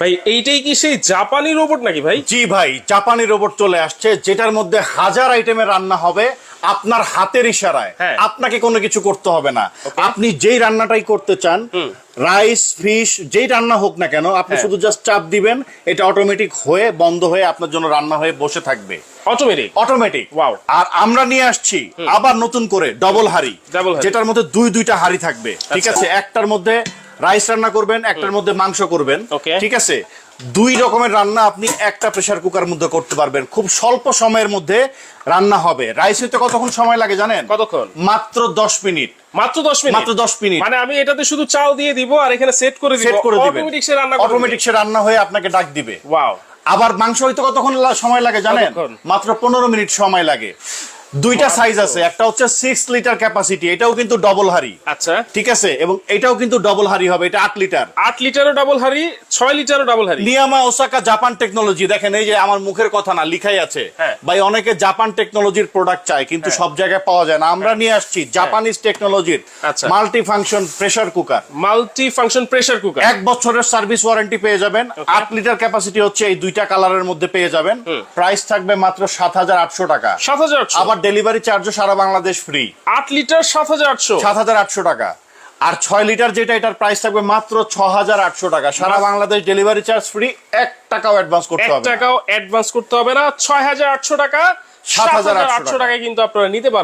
ভাই এইটাই কি সেই জাপানি রোবট নাকি ভাই জি ভাই জাপানি রোবট চলে আসছে যেটার মধ্যে হাজার আইটেমের রান্না হবে আপনার হাতের ইশারায় হ্যাঁ। আপনাকে কোনো কিছু করতে হবে না আপনি যেই রান্নাটাই করতে চান রাইস ফিশ যেই রান্না হোক না কেন আপনি হ্যাঁ। শুধু জাস্ট চাপ দিবেন এটা অটোমেটিক হয়ে বন্ধ হয়ে আপনার জন্য রান্না হয়ে বসে থাকবে অটোমেটিক অটোমেটিক Wow. আর আমরা নিয়ে আসছি আবার নতুন করে ডবল হাঁড়ি। যেটার মধ্যে দুই দুইটা হাড়ি থাকবে ঠিক আচ্ছা। আছে একটার মধ্যে রাইস রান্না করবেন একটার মধ্যে মাংস করবেন ঠিক আছে? দুই রকমের রান্না আপনি একটা প্রেসার কুকার মধ্যে করতে পারবেন। খুব স্বল্প সময়ের মধ্যে রান্না হবে। রাইস হইতে কতক্ষণ সময় লাগে জানেন? কতক্ষণ? মাত্র দশ মিনিট। মাত্র দশ মিনিট? মাত্র 10 মিনিট। মানে আমি এটাতে শুধু চাল দিয়ে দিব আর এখানে সেট করে দিব। সেট করে অটোমেটিক সে রান্না অটোমেটিক সে রান্না হয়ে আপনাকে ডাক দিবে। ওয়াও আবার মাংস হইতে কতক্ষণ সময় লাগে জানেন? মাত্র পনেরো মিনিট সময় লাগে। দুইটা সাইজ আছে। একটা হচ্ছে সিক্স লিটার ক্যাপাসিটি এটাও কিন্তু ডবল হাড়ি। আচ্ছা। ঠিক আছে? এবং এটাও কিন্তু ডবল হাড়ি হবে এটা আট লিটার আট লিটারও ডাবল হাড়ি ছয় লিটারও ডাবল হাড়ি। নিয়ামা ওসাকা জাপান টেকনোলজি দেখেন এই যে আমার মুখের কথা না লিখাই আছে। হ্যাঁ। ভাই অনেকে জাপান টেকনোলজির প্রোডাক্ট চায় কিন্তু সব জায়গায় পাওয়া যায় না। আমরা নিয়ে আসছি জাপানিজ টেকনোলজির। Multi function pressure cooker multi function pressure cooker এক বছরের সার্ভিস ওয়ারেন্টি পেয়ে যাবেন। আট লিটার ক্যাপাসিটি হচ্ছে এই দুইটা কালারের মধ্যে পেয়ে যাবেন। প্রাইস থাকবে মাত্র সাত হাজার আটশো টাকা। সাত হাজার আটশো। আবার ডেলিভারি চার্জও সারা বাংলাদেশ ফ্রি আট লিটার সাত হাজার আটশো। সাত হাজার আটশো টাকা। আর ছয় লিটার যেটা এটার প্রাইস থাকবে মাত্র ছ হাজার আটশো টাকা। সারা বাংলাদেশ ডেলিভারি চার্জ ফ্রি এক টাকাও অ্যাডভান্স করতে হবে। টাকাও অ্যাডভান্স করতে হবে না। ছয় হাজার আটশো টাকা সাত হাজার আটশো টাকায় কিন্তু আপনারা নিতে পারবেন।